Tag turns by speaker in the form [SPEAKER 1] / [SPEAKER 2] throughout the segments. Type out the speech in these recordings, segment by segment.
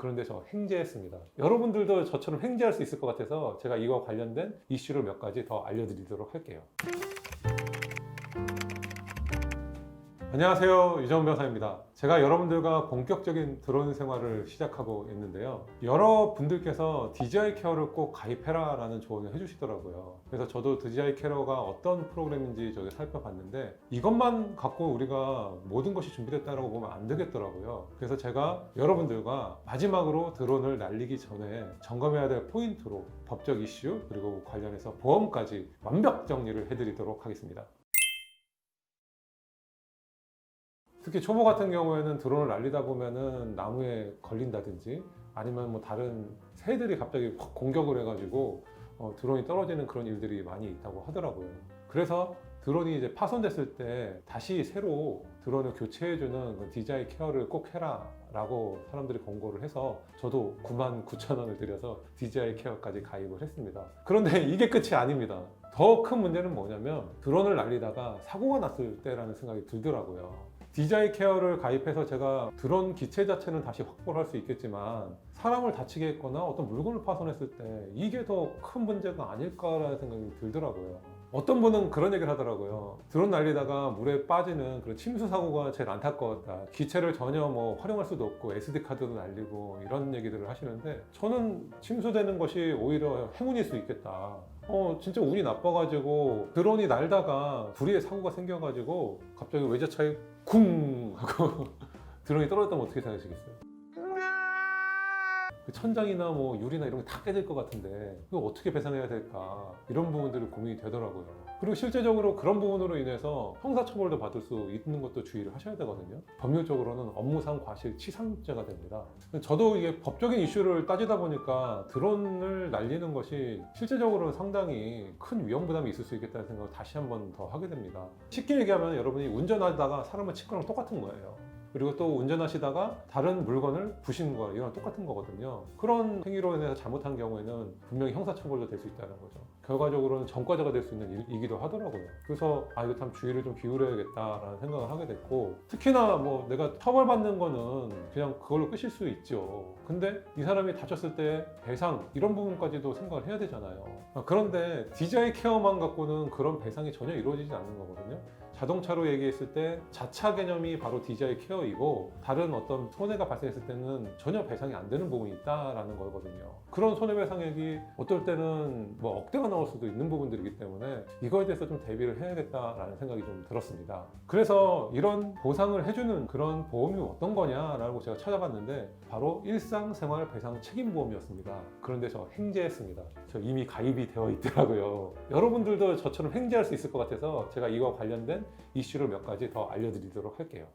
[SPEAKER 1] 그런데 저 횡재했습니다. 여러분들도 저처럼 횡재할 수 있을 것 같아서 제가 이와 관련된 이슈를 몇 가지 더 알려드리도록 할게요. 안녕하세요. 유정훈 변호사입니다. 제가 여러분들과 본격적인 드론 생활을 시작하고 있는데요. 여러 분들께서 DJI 케어를 꼭 가입해라 라는 조언을 해주시더라고요. 그래서 저도 DJI 케어가 어떤 프로그램인지 저기 살펴봤는데 이것만 갖고 우리가 모든 것이 준비됐다고 보면 안 되겠더라고요. 그래서 제가 여러분들과 마지막으로 드론을 날리기 전에 점검해야 될 포인트로 법적 이슈 그리고 관련해서 보험까지 완벽 정리를 해드리도록 하겠습니다. 특히 초보 같은 경우에는 드론을 날리다 보면은 나무에 걸린다든지 아니면 뭐 다른 새들이 갑자기 확 공격을 해가지고 어, 드론이 떨어지는 그런 일들이 많이 있다고 하더라고요. 그래서 드론이 이제 파손됐을 때 다시 새로 드론을 교체해주는 그 DJI 케어를 꼭 해라 라고 사람들이 권고를 해서 저도 9만 9천 원을 들여서 DJI 케어까지 가입을 했습니다. 그런데 이게 끝이 아닙니다. 더 큰 문제는 뭐냐면 드론을 날리다가 사고가 났을 때라는 생각이 들더라고요. DJI 케어를 가입해서 제가 드론 기체 자체는 다시 확보를 할 수 있겠지만 사람을 다치게 했거나 어떤 물건을 파손했을 때 이게 더 큰 문제가 아닐까라는 생각이 들더라고요. 어떤 분은 그런 얘기를 하더라고요. 드론 날리다가 물에 빠지는 그런 침수 사고가 제일 안타까웠다. 기체를 전혀 뭐 활용할 수도 없고 SD 카드도 날리고 이런 얘기들을 하시는데 저는 침수되는 것이 오히려 행운일 수 있겠다. 어 진짜 운이 나빠가지고 드론이 날다가 불의의 사고가 생겨가지고 갑자기 외제차에 쿵 하고 드론이 떨어졌다면 어떻게 생각하시겠어요? 그 천장이나 뭐 유리나 이런 게다 깨질 것 같은데 이거 어떻게 배상해야 될까 이런 부분들이 고민이 되더라고요. 그리고 실제적으로 그런 부분으로 인해서 형사처벌도 받을 수 있는 것도 주의를 하셔야 되거든요. 법률적으로는 업무상 과실 치상죄가 됩니다. 저도 이게 법적인 이슈를 따지다 보니까 드론을 날리는 것이 실제적으로는 상당히 큰 위험 부담이 있을 수 있겠다는 생각을 다시 한 번 더 하게 됩니다. 쉽게 얘기하면 여러분이 운전하다가 사람을 칠 거랑 똑같은 거예요. 그리고 또 운전하시다가 다른 물건을 부시는 거 이런 똑같은 거거든요. 그런 행위로 인해서 잘못한 경우에는 분명히 형사처벌도 될 수 있다는 거죠. 결과적으로는 전과자가 될 수 있는 일이기도 하더라고요. 그래서 아 이거 참 주의를 좀 기울여야겠다라는 생각을 하게 됐고 특히나 뭐 내가 처벌받는 거는 그냥 그걸로 끝일 수 있죠. 근데 이 사람이 다쳤을 때 배상 이런 부분까지도 생각을 해야 되잖아요. 아, 그런데 DJI 케어만 갖고는 그런 배상이 전혀 이루어지지 않는 거거든요. 자동차로 얘기했을 때 자차 개념이 바로 DJI 케어이고 다른 어떤 손해가 발생했을 때는 전혀 배상이 안 되는 부분이 있다라는 거거든요. 그런 손해배상액이 어떨 때는 뭐 억대가 나올 수도 있는 부분들이기 때문에 이거에 대해서 좀 대비를 해야겠다라는 생각이 좀 들었습니다. 그래서 이런 보상을 해주는 그런 보험이 어떤 거냐라고 제가 찾아봤는데 바로 일상생활 배상 책임보험이었습니다. 그런데 저 횡재했습니다. 저 이미 가입이 되어 있더라고요. 여러분들도 저처럼 횡재할 수 있을 것 같아서 제가 이와 관련된 이슈를 몇 가지 더 알려드리도록 할게요.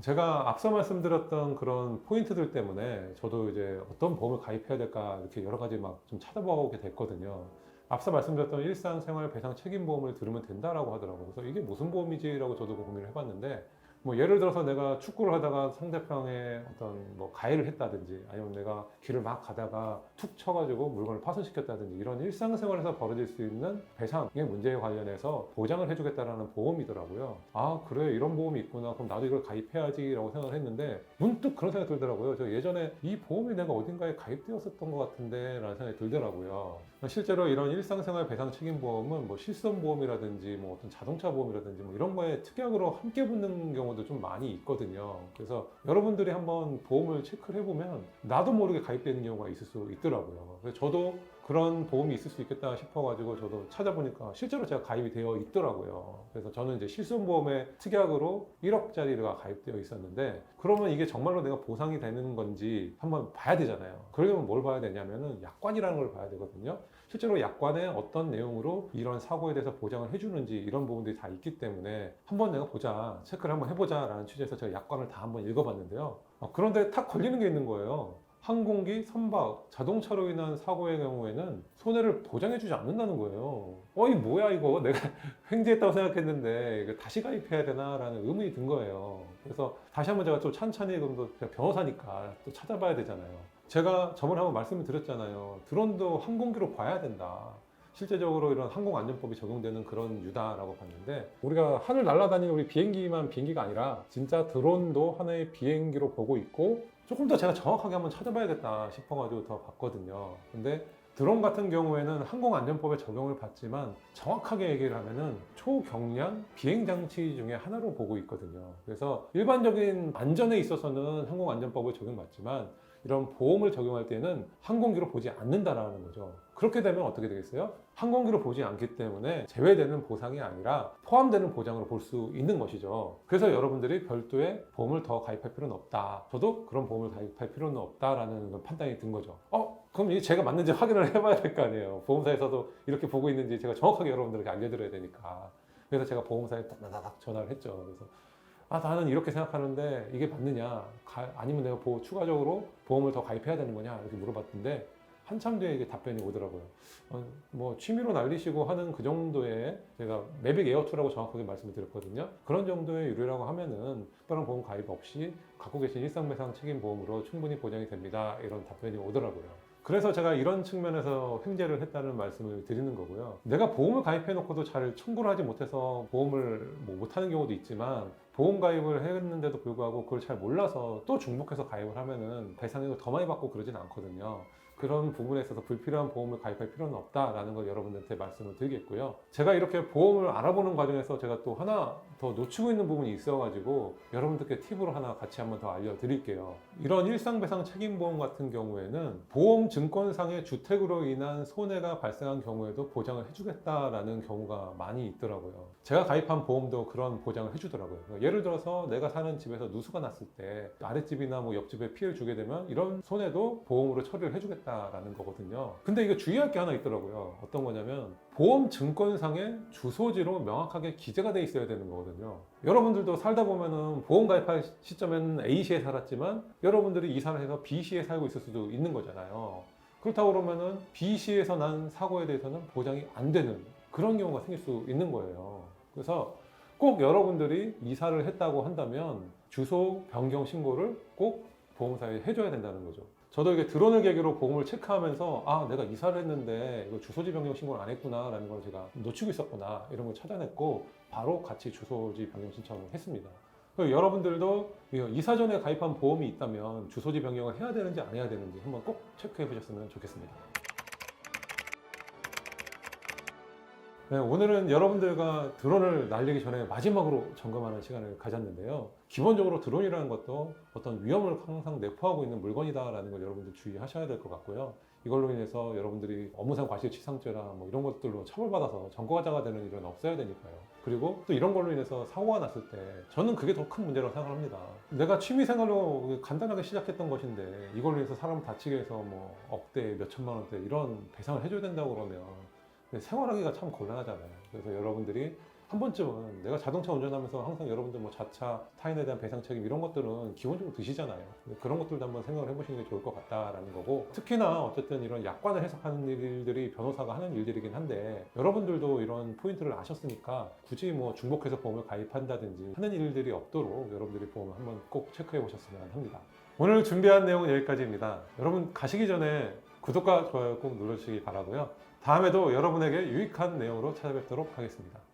[SPEAKER 1] 제가 앞서 말씀드렸던 그런 포인트들 때문에 저도 이제 어떤 보험을 가입해야 될까 이렇게 여러 가지 막 좀 찾아보게 됐거든요. 앞서 말씀드렸던 일상생활 배상 책임보험을 들으면 된다라고 하더라고요. 그래서 이게 무슨 보험이지라고 저도 고민을 해봤는데 뭐 예를 들어서 내가 축구를 하다가 상대방의 어떤 뭐 가해를 했다든지 아니면 내가 길을 막 가다가 툭 쳐가지고 물건을 파손시켰다든지 이런 일상생활에서 벌어질 수 있는 배상의 문제에 관련해서 보장을 해주겠다라는 보험이더라고요. 아 그래 이런 보험이 있구나 그럼 나도 이걸 가입해야지라고 생각을 했는데 문득 그런 생각이 들더라고요. 저 예전에 이 보험이 내가 어딘가에 가입되었었던 것 같은데 라는 생각이 들더라고요. 실제로 이런 일상생활 배상 책임 보험은 뭐 실손 보험이라든지 뭐 어떤 자동차 보험이라든지 뭐 이런 거에 특약으로 함께 붙는 경우도 좀 많이 있거든요. 그래서 여러분들이 한번 보험을 체크를 해보면 나도 모르게 가입되는 경우가 있을 수 있더라고요. 그래서 저도 그런 보험이 있을 수 있겠다 싶어가지고 저도 찾아보니까 실제로 제가 가입이 되어 있더라고요. 그래서 저는 이제 실손보험의 특약으로 1억짜리가 가입되어 있었는데 그러면 이게 정말로 내가 보상이 되는 건지 한번 봐야 되잖아요. 그러려면 뭘 봐야 되냐면은 약관이라는 걸 봐야 되거든요. 실제로 약관에 어떤 내용으로 이런 사고에 대해서 보장을 해주는지 이런 부분들이 다 있기 때문에 한번 내가 보자, 체크를 한번 해보자 라는 취지에서 제가 약관을 다 한번 읽어봤는데요. 아, 그런데 탁 걸리는 게 있는 거예요. 항공기, 선박, 자동차로 인한 사고의 경우에는 손해를 보장해주지 않는다는 거예요. 어이 뭐야 이거 내가 횡재했다고 생각했는데 이거 다시 가입해야 되나라는 의문이 든 거예요. 그래서 다시 한번 제가 좀 찬찬히 그럼 또 변호사니까 또 찾아봐야 되잖아요. 제가 저번에 한번 말씀을 드렸잖아요. 드론도 항공기로 봐야 된다. 실제적으로 이런 항공안전법이 적용되는 그런 유다라고 봤는데 우리가 하늘 날아다니는 우리 비행기만 비행기가 아니라 진짜 드론도 하나의 비행기로 보고 있고 조금 더 제가 정확하게 한번 찾아봐야겠다 싶어가지고 더 봤거든요. 근데 드론 같은 경우에는 항공안전법에 적용을 받지만 정확하게 얘기를 하면은 초경량 비행장치 중에 하나로 보고 있거든요. 그래서 일반적인 안전에 있어서는 항공안전법을 적용받지만 이런 보험을 적용할 때는 항공기로 보지 않는다라는 거죠. 그렇게 되면 어떻게 되겠어요? 항공기로 보지 않기 때문에 제외되는 보상이 아니라 포함되는 보장으로 볼 수 있는 것이죠. 그래서 여러분들이 별도의 보험을 더 가입할 필요는 없다. 저도 그런 보험을 가입할 필요는 없다라는 판단이 든 거죠. 어? 그럼 이게 제가 맞는지 확인을 해봐야 될 거 아니에요. 보험사에서도 이렇게 보고 있는지 제가 정확하게 여러분들에게 알려드려야 되니까. 그래서 제가 보험사에 따다닥 전화를 했죠. 그래서 아 나는 이렇게 생각하는데 이게 맞느냐? 가- 아니면 내가 보, 추가적으로 보험을 더 가입해야 되는 거냐? 이렇게 물어봤는데 한참 뒤에 이게 답변이 오더라고요. 어, 뭐 취미로 날리시고 하는 그 정도의 제가 매빅 에어2라고 정확하게 말씀을 드렸거든요. 그런 정도의 유료라고 하면은 특별한 보험 가입 없이 갖고 계신 일상배상 책임 보험으로 충분히 보장이 됩니다. 이런 답변이 오더라고요. 그래서 제가 이런 측면에서 횡재를 했다는 말씀을 드리는 거고요. 내가 보험을 가입해 놓고도 잘 청구를 하지 못해서 보험을 뭐 못하는 경우도 있지만 보험 가입을 했는데도 불구하고 그걸 잘 몰라서 또 중복해서 가입을 하면은 배상액을 더 많이 받고 그러진 않거든요. 그런 부분에 있어서 불필요한 보험을 가입할 필요는 없다라는 걸 여러분들한테 말씀을 드리겠고요. 제가 이렇게 보험을 알아보는 과정에서 제가 또 하나 더 놓치고 있는 부분이 있어가지고 여러분들께 팁으로 하나 같이 한번 더 알려드릴게요. 이런 일상배상 책임보험 같은 경우에는 보험 증권상의 주택으로 인한 손해가 발생한 경우에도 보장을 해주겠다라는 경우가 많이 있더라고요. 제가 가입한 보험도 그런 보장을 해주더라고요. 그러니까 예를 들어서 내가 사는 집에서 누수가 났을 때 아랫집이나 뭐 옆집에 피해를 주게 되면 이런 손해도 보험으로 처리를 해주겠다 라는 거거든요. 근데 이거 주의할 게 하나 있더라고요. 어떤 거냐면 보험 증권상의 주소지로 명확하게 기재가 돼 있어야 되는 거거든요. 여러분들도 살다 보면은 보험 가입할 시점에는 A시에 살았지만 여러분들이 이사를 해서 B시에 살고 있을 수도 있는 거잖아요. 그렇다고 그러면은 B시에서 난 사고에 대해서는 보장이 안 되는 그런 경우가 생길 수 있는 거예요. 그래서 꼭 여러분들이 이사를 했다고 한다면 주소 변경 신고를 꼭 보험사에 해줘야 된다는 거죠. 저도 이게 드론을 계기로 보험을 체크하면서 아 내가 이사를 했는데 이거 주소지 변경 신고를 안 했구나라는 걸 제가 놓치고 있었구나 이런 걸 찾아냈고 바로 같이 주소지 변경 신청을 했습니다. 여러분들도 이사 전에 가입한 보험이 있다면 주소지 변경을 해야 되는지 안 해야 되는지 한번 꼭 체크해 보셨으면 좋겠습니다. 네, 오늘은 여러분들과 드론을 날리기 전에 마지막으로 점검하는 시간을 가졌는데요. 기본적으로 드론이라는 것도 어떤 위험을 항상 내포하고 있는 물건이다라는 걸 여러분들 주의하셔야 될 것 같고요. 이걸로 인해서 여러분들이 업무상 과실치상죄나 뭐 이런 것들로 처벌받아서 전과자가 되는 일은 없어야 되니까요. 그리고 또 이런 걸로 인해서 사고가 났을 때 저는 그게 더 큰 문제라고 생각합니다. 내가 취미생활로 간단하게 시작했던 것인데 이걸로 인해서 사람 다치게 해서 뭐 억대 몇 천만 원대 이런 배상을 해줘야 된다고 그러면 생활하기가 참 곤란하잖아요. 그래서 여러분들이 한 번쯤은 내가 자동차 운전하면서 항상 여러분들 뭐 자차 타인에 대한 배상 책임 이런 것들은 기본적으로 드시잖아요. 그런 것들도 한번 생각을 해보시는 게 좋을 것 같다라는 거고 특히나 어쨌든 이런 약관을 해석하는 일들이 변호사가 하는 일들이긴 한데 여러분들도 이런 포인트를 아셨으니까 굳이 뭐 중복해서 보험을 가입한다든지 하는 일들이 없도록 여러분들이 보험을 한번 꼭 체크해 보셨으면 합니다. 오늘 준비한 내용은 여기까지입니다. 여러분 가시기 전에 구독과 좋아요 꼭 눌러주시기 바라고요. 다음에도 여러분에게 유익한 내용으로 찾아뵙도록 하겠습니다.